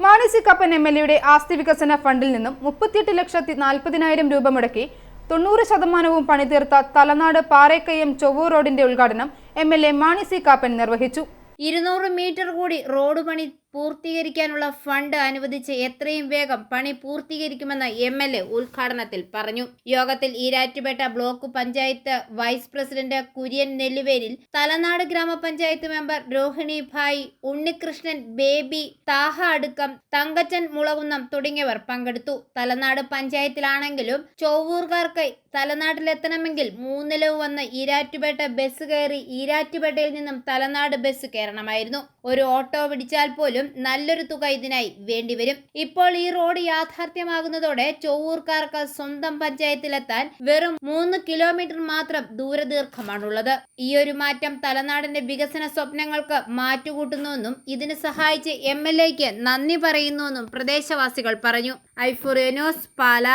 Mani Kappan M L എയുടെ ആസ്തി വികസന ഫണ്ടിൽ നിന്നും മുപ്പത്തിയെട്ട് ലക്ഷത്തി നാൽപ്പതിനായിരം രൂപ മുടക്കി തൊണ്ണൂറ് ശതമാനവും പണിതീർത്ത തലനാട് പാറേക്കയം ചൊവ്വൂർ റോഡിന്റെ ഉദ്ഘാടനം M L A Mani C Kappan നിർവഹിച്ചു. ഇരുന്നൂറ് മീറ്റർ കൂടി റോഡ് പണി പൂർത്തീകരിക്കാനുള്ള ഫണ്ട് അനുവദിച്ച് എത്രയും വേഗം പണി പൂർത്തീകരിക്കുമെന്ന് എം എൽ എ ഉദ്ഘാടനത്തിൽ പറഞ്ഞു. യോഗത്തിൽ Erattupetta block panchayat vice president Kurian Nelluvelil Thalanad ഗ്രാമപഞ്ചായത്ത് മെമ്പർ രോഹിണി ഭായ് ഉണ്ണികൃഷ്ണൻ ബേബി താഹ അടുക്കം തങ്കച്ചൻ മുളകുന്നം തുടങ്ങിയവർ പങ്കെടുത്തു. തലനാട് പഞ്ചായത്തിലാണെങ്കിലും ചൊവ്വൂർക്കാർക്ക് തലനാട്ടിലെത്തണമെങ്കിൽ മൂന്നിലവ് വന്ന് ഈരാറ്റുപേട്ട ബസ് കയറി ഈരാറ്റുപേട്ടയിൽ നിന്നും തലനാട് ബസ് കയറണമായിരുന്നു. ഒരു ഓട്ടോ പിടിച്ചാൽ പോലും നല്ലൊരു തുക ഇതിനായി വേണ്ടിവരും. ഇപ്പോൾ ഈ റോഡ് യാഥാർത്ഥ്യമാകുന്നതോടെ ചൊവ്വൂർക്കാർക്ക് സ്വന്തം പഞ്ചായത്തിലെത്താൻ വെറും മൂന്ന് കിലോമീറ്റർ മാത്രം ദൂരദീർഘമാണുള്ളത്. ഈ ഒരു മാറ്റം തലനാടിന്റെ വികസന സ്വപ്നങ്ങൾക്ക് മാറ്റുകൂട്ടുന്നുവെന്നും ഇതിന് സഹായിച്ച് എം എൽ എക്ക് നന്ദി പറയുന്നുവെന്നും പ്രദേശവാസികൾ പറഞ്ഞു. ഐഫുറിയനോസ് പാല.